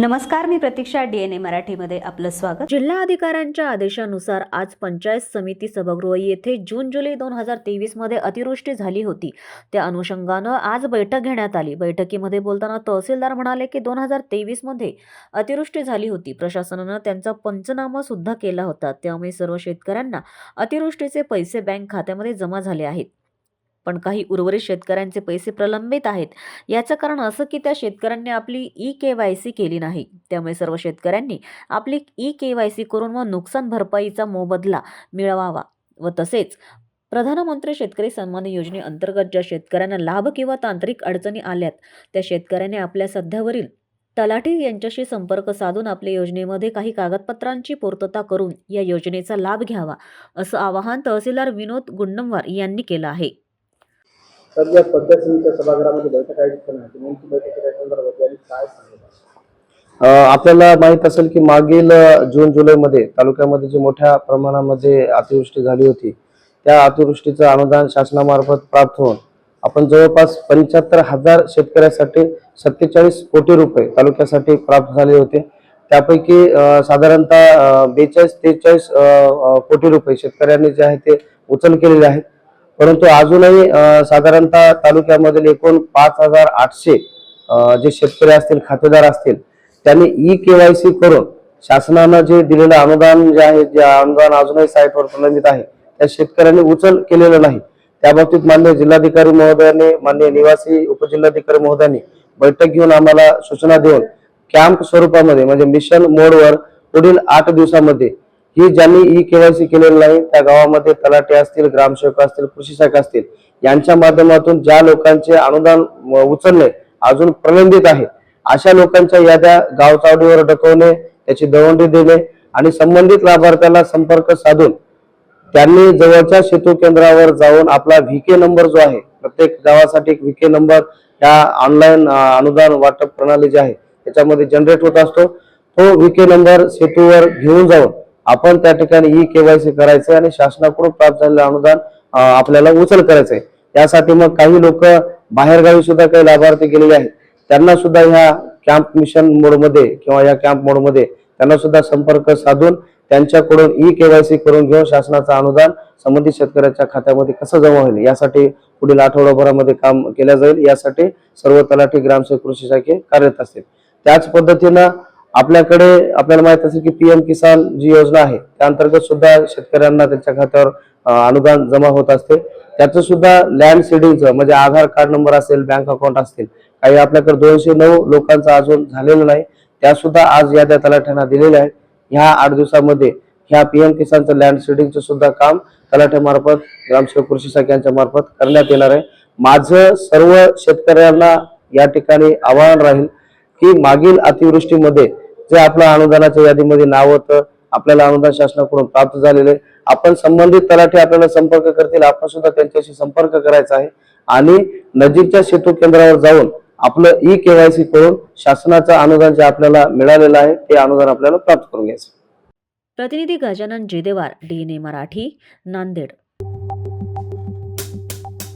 नमस्कार मी प्रतीक्षा डीएनए मराठीमध्ये आपलं स्वागत. जिल्हा अधिकाऱ्यांच्या आदेशानुसार आज पंचायत समिती सभागृह येथे जून जुलै दोन हजार तेवीसमध्ये अतिवृष्टी झाली होती. त्या अनुषंगानं आज बैठक घेण्यात आली. बैठकीमध्ये बोलताना तहसीलदार म्हणाले की दोन हजार तेवीसमध्ये अतिवृष्टी झाली होती. प्रशासनानं त्यांचा पंचनामा सुद्धा केला होता. त्यामुळे सर्व शेतकऱ्यांना अतिवृष्टीचे पैसे बँक खात्यामध्ये जमा झाले आहेत. पण काही उर्वरित शेतकऱ्यांचे पैसे प्रलंबित आहेत. याचं कारण असं की त्या शेतकऱ्यांनी आपली ई के वाय सी केली नाही. त्यामुळे सर्व शेतकऱ्यांनी आपली ई के वाय सी करून व नुकसान भरपाईचा मोबदला मिळवावा. व तसेच प्रधानमंत्री शेतकरी सन्मान योजनेअंतर्गत ज्या शेतकऱ्यांना लाभ किंवा तांत्रिक अडचणी आल्यात त्या शेतकऱ्याने आपल्या सध्यावरील तलाठी यांच्याशी संपर्क साधून आपल्या योजनेमध्ये काही कागदपत्रांची पूर्तता करून या योजनेचा लाभ घ्यावा असं आवाहन तहसीलदार विनोद गुंडमवार यांनी केलं आहे. सध्या पद्धतीच्या सभागृहामध्ये बैठक आयोजित करण्यात नेमकी बैठक त्या संदर्भात काय सांगितलं आपल्याला माहीत असेल की मागील जून जुलैमध्ये तालुक्यामध्ये जी मोठ्या प्रमाणामध्ये अतिवृष्टी झाली होती त्या अतिवृष्टीचं अनुदान शासनामार्फत प्राप्त होऊन आपण जवळपास पंच्याहत्तर हजार शेतकऱ्यासाठी सत्तेचाळीस कोटी रुपये तालुक्यासाठी प्राप्त झाले होते. त्यापैकी साधारणतः बेचाळीस तेचाळीस कोटी रुपये शेतकऱ्यांनी जे आहे ते उचल केलेले आहेत. परंतु अजूनही साधारणतः तालुक्यामधील एकूण पाच हजार आठशे जे शेतकरी असतील खातेदार असतील त्यांनी ई केवायसी करून शासनानं जे दिलेलं अनुदान जे आहे जे अनुदान अजूनही साईटवर प्रलंबित आहे त्या शेतकऱ्यांनी उचल केलेलं नाही. त्या बाबतीत मान्य जिल्हाधिकारी महोदयांनी मान्य निवासी उपजिल्हाधिकारी महोदयांनी बैठक घेऊन आम्हाला सूचना देऊन कॅम्प स्वरूपामध्ये म्हणजे मिशन मोडवर पुढील आठ दिवसामध्ये ही ज्यांनी ई केवायसी केलेलं नाही त्या गावामध्ये तलाटे असतील ग्रामसेवक असतील कृषी शाखा असतील यांच्या माध्यमातून ज्या लोकांचे अनुदान उचलणे अजून प्रलंबित आहे अशा लोकांच्या याद्या गावचावडीवर डकवणे त्याची दवंडी देणे आणि संबंधित लाभार्थ्याला संपर्क साधून त्यांनी जवळच्या सेतू केंद्रावर जाऊन आपला व्हीके नंबर जो आहे प्रत्येक गावासाठी एक व्हीके नंबर ह्या ऑनलाईन अनुदान वाटप प्रणाली जी आहे त्याच्यामध्ये जनरेट होत असतो. तो व्हीके नंबर सेतूवर घेऊन जाऊन आपण त्या ठिकाणी ई केवायसी करायचं आणि शासनाकडून प्राप्त झालेलं अनुदान आपल्याला उचल करायचंय त्यासाठी मग काही लोक बाहेरगावी सुद्धा काही लाभार्थी गेलेले आहेत. त्यांना सुद्धा ह्या कॅम्प मिशन मोडमध्ये किंवा या कॅम्प मोडमध्ये त्यांना सुद्धा संपर्क साधून त्यांच्याकडून ई केवायसी करून घेऊन शासनाचं अनुदान संबंधित शेतकऱ्याच्या खात्यामध्ये कसं जमा होईल यासाठी पुढील आठवडाभरामध्ये काम केलं जाईल. यासाठी सर्व तलाठी ग्रामसेवक कृषी शाखे कार्यरत असतील. त्याच पद्धतीनं आपल्याकडे आपल्याला माहीत असेल की पीएम किसान जी योजना आहे त्या अंतर्गत सुद्धा शेतकऱ्यांना त्यांच्या खात्यावर अनुदान जमा होत असते. त्याचं सुद्धा लँड सीडिंगचं म्हणजे आधार कार्ड नंबर असेल बँक अकाउंट असतील काही आपल्याकडे दोनशे नऊ लोकांचं अजून झालेलं नाही त्या सुद्धा आज याद्या तलाठ्यांना दिलेल्या आहेत. ह्या आठ दिवसामध्ये ह्या पीएम किसानचं लँड सीडिंगचं सुद्धा काम तलाठ्यामार्फत ग्रामसेवक कृषी शाखेच्या मार्फत करण्यात येणार आहे. माझं सर्व शेतकऱ्यांना या ठिकाणी आवाहन राहील की मागील अतिवृष्टीमध्ये जे आपल्या अनुदानाच्या यादीमध्ये नाव होतं आपल्याला अनुदान शासनाकडून प्राप्त झालेले आपण संबंधित तलाठी आपल्याला संपर्क करतील आपण सुद्धा त्यांच्याशी संपर्क करायचा आहे. आणि नजीकच्या सेतू केंद्रावर जाऊन आपलं ई केवायसी करून शासनाचं अनुदान जे आपल्याला मिळालेलं आहे ते अनुदान आपल्याला प्राप्त करून घ्यायचं प्रतिनिधी गजानन जेदेवार डी मराठी नांदेड.